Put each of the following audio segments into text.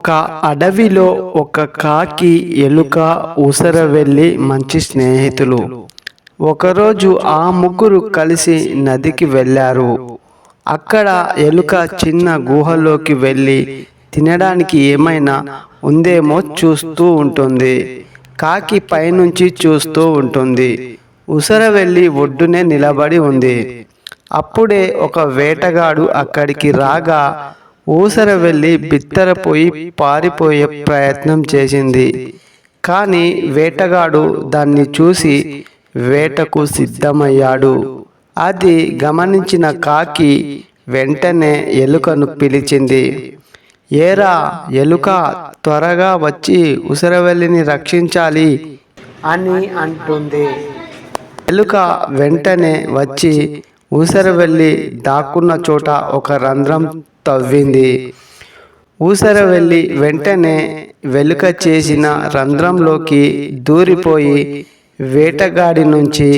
ఒక అడవిలో ఒక కాకి ఎలుక ఉసర వెళ్ళి మంచి స్నేహితులు. ఒకరోజు ఆ ముగ్గురు కలిసి నదికి వెళ్ళారు. అక్కడ ఎలుక చిన్న గుహలోకి వెళ్ళి తినడానికి ఏమైనా ఉందేమో చూస్తూ ఉంటుంది. కాకి పైనుంచి చూస్తూ ఉంటుంది. ఉసర వెళ్ళి ఒడ్డునే నిలబడి ఉంది. అప్పుడే ఒక వేటగాడు అక్కడికి రాగా ఊసర వెళ్ళి బిత్తరపోయి పారిపోయే ప్రయత్నం చేసింది. కానీ వేటగాడు దాన్ని చూసి వేటకు సిద్ధమయ్యాడు. అది గమనించిన కాకి వెంటనే ఎలుకను పిలిచింది. ఏరా ఎలుక త్వరగా వచ్చి ఉసిరవెల్లిని రక్షించాలి అని అంటుంది. ఎలుక వెంటనే వచ్చి ఊసరవెల్లి దాక్కున్న చోట ఒక రంధ్రం తవ్వింది. ఊసరవెల్లి వెంటనే వెలుక చేసిన రంధ్రంలోకి దూరిపోయి వేటగాడి నుంచి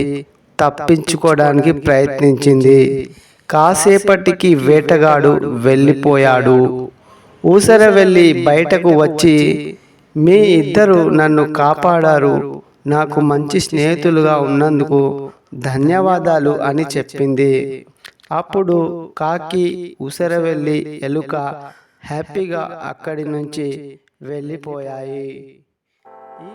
తప్పించుకోవడానికి ప్రయత్నించింది. కాసేపటికి వేటగాడు వెళ్ళిపోయాడు. ఊసర వెళ్ళి బయటకు వచ్చి మీ ఇద్దరు నన్ను కాపాడారు. నాకు మంచి స్నేహితులుగా ఉన్నందుకు ధన్యవాదాలు అని చెప్పింది. అప్పుడు కాకి ఉసర వెళ్ళి ఎలుక హ్యాపీగా అక్కడి నుంచి వెళ్ళిపోయాయి. ఈ